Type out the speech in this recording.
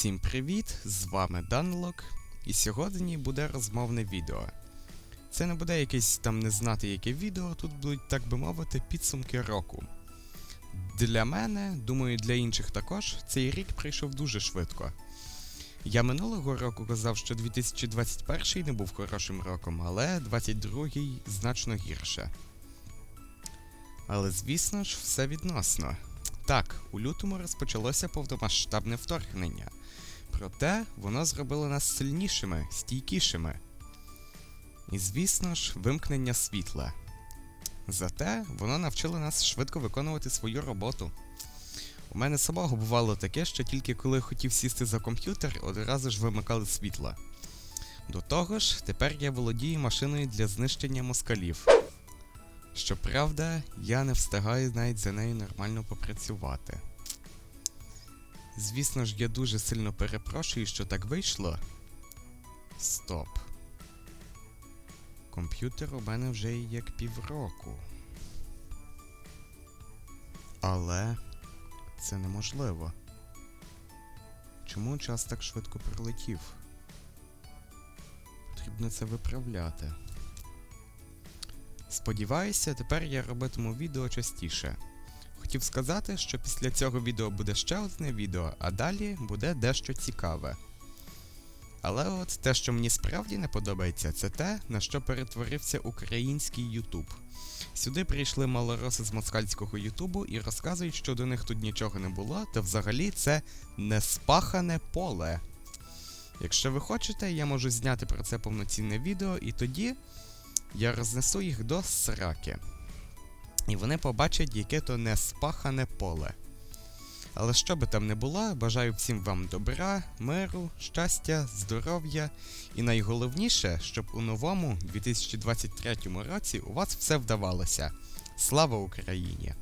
Всім привіт! З вами Данлок, і сьогодні буде розмовне відео. Це не буде якесь там не знати яке відео, тут будуть, так би мовити, підсумки року. Для мене, думаю, для інших також, цей рік прийшов дуже швидко. Я минулого року казав, що 2021 не був хорошим роком, але 22 значно гірше. Але звісно ж, все відносно. Так, у лютому розпочалося повномасштабне вторгнення. Проте воно зробило нас сильнішими, стійкішими. І звісно ж, вимкнення світла. Зате воно навчило нас швидко виконувати свою роботу. У мене самого бувало таке, що тільки коли хотів сісти за комп'ютер, одразу ж вимикали світло. До того ж, тепер я володію машиною для знищення москалів. Щоправда, я не встигаю навіть за нею нормально попрацювати. Звісно ж, я дуже сильно перепрошую, що так вийшло. Стоп. Комп'ютер у мене вже як півроку. Але це неможливо. Чому час так швидко пролетів? Потрібно це виправляти. Сподіваюся, тепер я робитиму відео частіше. Хотів сказати, що після цього відео буде ще одне відео, а далі буде дещо цікаве. Але от те, що мені справді не подобається, це те, на що перетворився український Ютуб. Сюди прийшли малороси з москальського Ютубу і розказують, що до них тут нічого не було, та взагалі це неспахане поле. Якщо ви хочете, я можу зняти про це повноцінне відео, і тоді я рознесу їх до сраки. І вони побачать, яке то неспахане поле. Але що би там не було, бажаю всім вам добра, миру, щастя, здоров'я і найголовніше, щоб у новому 2023 році у вас все вдавалося. Слава Україні!